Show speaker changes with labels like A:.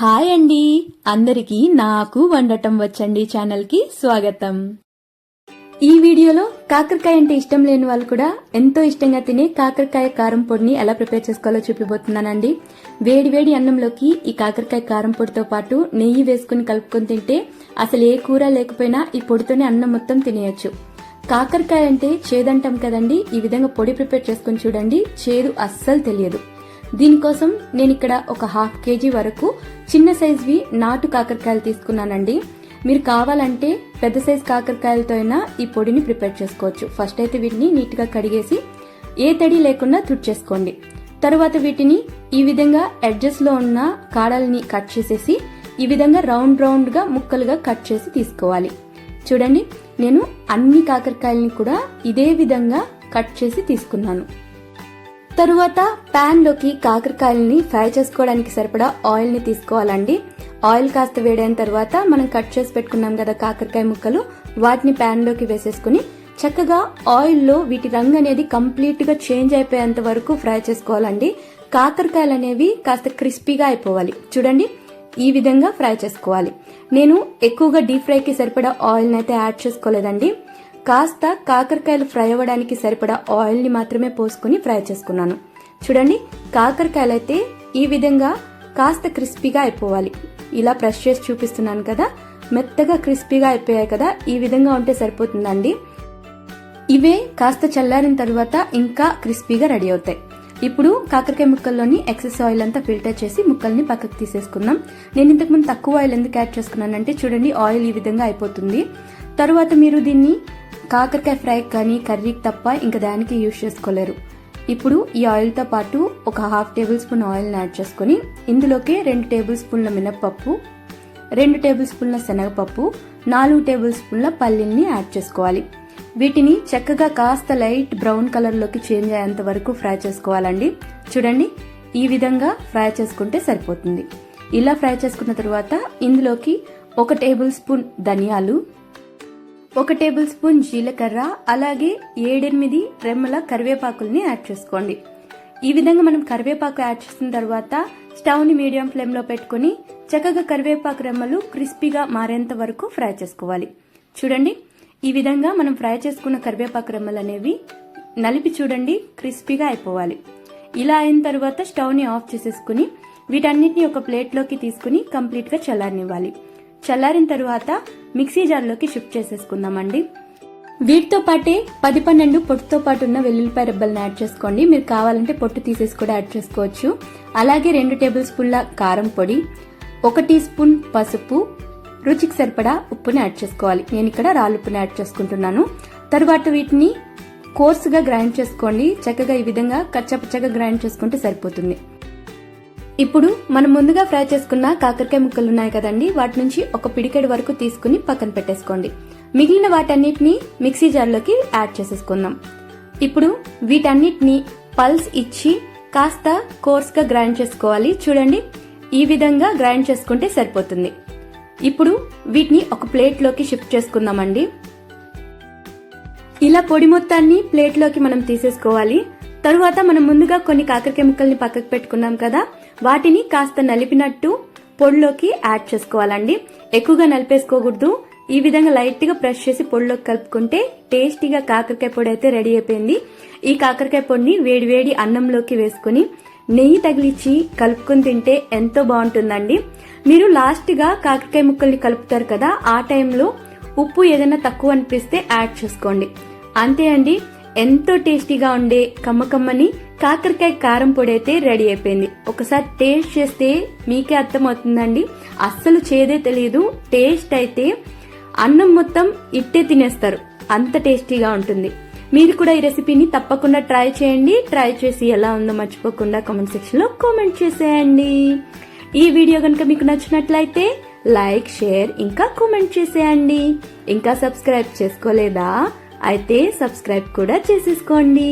A: Hi అండి. అందరికీ నాకు వండటం వచ్చండి ఛానల్కి స్వాగతం. ఈ వీడియోలో కాకరకాయ అంటే ఇష్టం లేని వాళ్ళు కూడా ఎంతో ఇష్టంగా తినే కాకరకాయ కారం పొడిని ఎలా ప్రిపేర్ చేసుకోవాలో చూపిపోతున్నానండి వేడి వేడి అన్నంలోకి ఈ కాకరకాయ కారం పొడితో పాటు నెయ్యి వేసుకుని కలుపుకొని తింటే అసలు ఏ కూర లేకపోయినా ఈ పొడితోనే అన్నం మొత్తం తినేయచ్చు. కాకరకాయ అంటే చేదంటాం కదండి. ఈ విధంగా పొడి ప్రిపేర్ చేసుకుని చూడండి. చేదు అస్సలు తెలియదు. దీనికోసం నేను ఇక్కడ ఒక హాఫ్ కేజీ వరకు చిన్న సైజువి నాటు కాకరకాయలు తీసుకున్నానండి. మీరు కావాలంటే పెద్ద సైజ్ కాకరకాయలతో అయినా ఈ పొడిని ప్రిపేర్ చేసుకోవచ్చు. ఫస్ట్ అయితే వీటిని నీట్గా కడిగేసి ఏ తడి లేకుండా తుడిచేసుకోండి. తరువాత వీటిని ఈ విధంగా ఎడ్జెస్లో ఉన్న కాడల్ని కట్ చేసేసి ఈ విధంగా రౌండ్ రౌండ్గా ముక్కలుగా కట్ చేసి తీసుకోవాలి. చూడండి నేను అన్ని కాకరకాయలని కూడా ఇదే విధంగా కట్ చేసి తీసుకున్నాను. తరువాత ప్యాన్లోకి కాకరకాయలని ఫ్రై చేసుకోవడానికి సరిపడా ఆయిల్ని తీసుకోవాలండి. ఆయిల్ కాస్త వేడైన తర్వాత మనం కట్ చేసి పెట్టుకున్నాం కదా కాకరకాయ ముక్కలు వాటిని ప్యాన్లోకి వేసేసుకుని చక్కగా ఆయిల్లో వీటి రంగు అనేది కంప్లీట్గా చేంజ్ అయిపోయేంత వరకు ఫ్రై చేసుకోవాలండి. కాకరకాయలు అనేవి కాస్త క్రిస్పీగా అయిపోవాలి. చూడండి ఈ విధంగా ఫ్రై చేసుకోవాలి. నేను ఎక్కువగా డీప్ ఫ్రైకి సరిపడా ఆయిల్ని అయితే యాడ్ చేసుకోలేదండి. కాస్త కాకరకాయలు ఫ్రై అవ్వడానికి సరిపడా ఆయిల్ని మాత్రమే పోసుకుని ఫ్రై చేసుకున్నాను. చూడండి కాకరకాయలు అయితే ఈ విధంగా కాస్త క్రిస్పీగా అయిపోవాలి. ఇలా ప్రెస్ చేసి చూపిస్తున్నాను కదా మెత్తగా క్రిస్పీగా అయిపోయాయి కదా ఈ విధంగా ఉంటే సరిపోతుందండి. ఇవే కాస్త చల్లారిన తర్వాత ఇంకా క్రిస్పీగా రెడీ అవుతాయి. ఇప్పుడు కాకరకాయ ముక్కల్లోని ఎక్సెస్ ఆయిల్ అంతా ఫిల్టర్ చేసి ముక్కల్ని పక్కకు తీసేసుకుందాం. నేను ఇంతకుముందు తక్కువ ఆయిల్ ఎందుకు యాడ్ చేసుకున్నానంటే చూడండి ఆయిల్ ఈ విధంగా అయిపోతుంది. తరువాత మీరు దీన్ని కాకరకాయ ఫ్రై కానీ కర్రీకి తప్ప ఇంకా దానికి యూజ్ చేసుకోలేరు. ఇప్పుడు ఈ ఆయిల్తో పాటు ఒక హాఫ్ టేబుల్ స్పూన్ ఆయిల్ని యాడ్ చేసుకుని ఇందులోకి రెండు టేబుల్ స్పూన్ల మినప్పప్పు రెండు టేబుల్ స్పూన్ల శనగపప్పు నాలుగు టేబుల్ స్పూన్ల పల్లీల్ని యాడ్ చేసుకోవాలి. వీటిని చక్కగా కాస్త లైట్ బ్రౌన్ కలర్లోకి చేంజ్ అయ్యేంత వరకు ఫ్రై చేసుకోవాలండి. చూడండి ఈ విధంగా ఫ్రై చేసుకుంటే సరిపోతుంది. ఇలా ఫ్రై చేసుకున్న తర్వాత ఇందులోకి ఒక టేబుల్ స్పూన్ ధనియాలు ఒక టేబుల్ స్పూన్ జీలకర్ర అలాగే ఏడెనిమిది రెమ్మల కరివేపాకుల్ని యాడ్ చేసుకోండి. ఈ విధంగా మనం కరివేపాకు యాడ్ చేసిన తర్వాత స్టవ్ని మీడియం ఫ్లేమ్లో పెట్టుకుని చక్కగా కరివేపాకు రెమ్మలు క్రిస్పీగా మారేంత వరకు ఫ్రై చేసుకోవాలి. చూడండి ఈ విధంగా మనం ఫ్రై చేసుకున్న కరివేపాకు రెమ్మలు అనేవి నలిపి చూడండి క్రిస్పీగా అయిపోవాలి. ఇలా అయిన తర్వాత స్టవ్ని ఆఫ్ చేసేసుకుని వీటన్నిటిని ఒక ప్లేట్లోకి తీసుకుని కంప్లీట్గా చల్లారనివ్వాలి. చల్లారిన తరువాత మిక్సీ జార్లోకి షిఫ్ట్ చేసేసుకుందామండి. వీటితో పాటే పది పన్నెండు పొట్టుతో పాటు ఉన్న వెల్లుల్లిపాయ రెబ్బలను యాడ్ చేసుకోండి. మీరు కావాలంటే పొట్టు తీసేసి కూడా యాడ్ చేసుకోవచ్చు. అలాగే రెండు టేబుల్ స్పూన్ల కారం పొడి ఒక టీ స్పూన్ పసుపు రుచికి సరిపడా ఉప్పుని యాడ్ చేసుకోవాలి. నేను ఇక్కడ రాళ్ళుప్పుని యాడ్ చేసుకుంటున్నాను. తరువాత వీటిని కోర్సుగా గ్రైండ్ చేసుకోండి. చక్కగా ఈ విధంగా కచ్చపచ్చగా గ్రైండ్ చేసుకుంటే సరిపోతుంది. ఇప్పుడు మనం ముందుగా ఫ్రై చేసుకున్న కాకరకాయ ముక్కలు ఉన్నాయి కదండి వాటి నుంచి ఒక పిడికెడు వరకు తీసుకుని పక్కన పెట్టేసుకోండి. మిగిలిన వాటన్నిటిని మిక్సీ జార్లోకి యాడ్ చేసేసుకుందాం. ఇప్పుడు వీటన్నిటిని పల్స్ ఇచ్చి కాస్త కోర్స్గా గ్రైండ్ చేసుకోవాలి. చూడండి ఈ విధంగా గ్రైండ్ చేసుకుంటే సరిపోతుంది. ఇప్పుడు వీటిని ఒక ప్లేట్లోకి షిఫ్ట్ చేసుకుందామండి. ఇలా పొడి మొత్తాన్ని ప్లేట్లోకి మనం తీసేసుకోవాలి. తరువాత మనం ముందుగా కొన్ని కాకరకాయ ముక్కల్ని పక్కకు పెట్టుకున్నాం కదా వాటిని కాస్త నలిపినట్టు పొడిలోకి యాడ్ చేసుకోవాలండి. ఎక్కువగా నలిపేసుకోకూడదు. ఈ విధంగా లైట్గా ప్రెస్ చేసి పొడిలోకి కలుపుకుంటే టేస్టీగా కాకరకాయ పొడి అయితే రెడీ అయిపోయింది. ఈ కాకరకాయ పొడిని వేడి వేడి అన్నంలోకి వేసుకుని నెయ్యి తగిలిచ్చి కలుపుకొని తింటే ఎంతో బాగుంటుందండి. మీరు లాస్ట్గా కాకరకాయ ముక్కల్ని కలుపుతారు కదా ఆ టైంలో ఉప్పు ఏదైనా తక్కువ అనిపిస్తే యాడ్ చేసుకోండి. అంతే అండి. ఎంతో టేస్టీగా ఉండే కమ్మకమ్మని కాకరకాయ కారం పొడి అయితే రెడీ అయిపోయింది. ఒకసారి టేస్ట్ చేస్తే మీకే అర్థమవుతుందండి. అస్సలు చేదే తెలియదు టేస్ట్ అయితే అన్నం మొత్తం ఇట్టే తినేస్తారు. అంత టేస్టీగా ఉంటుంది. మీరు కూడా ఈ రెసిపీని తప్పకుండా ట్రై చేయండి. ట్రై చేసి ఎలా ఉందో మర్చిపోకుండా కామెంట్ సెక్షన్లో కామెంట్ చేసేయండి. ఈ వీడియో కనుక మీకు నచ్చినట్లయితే లైక్ షేర్ ఇంకా కామెంట్ చేసేయండి. ఇంకా సబ్స్క్రైబ్ చేసుకోలేదా? అయితే సబ్స్క్రైబ్ కూడా చేసేసుకోండి.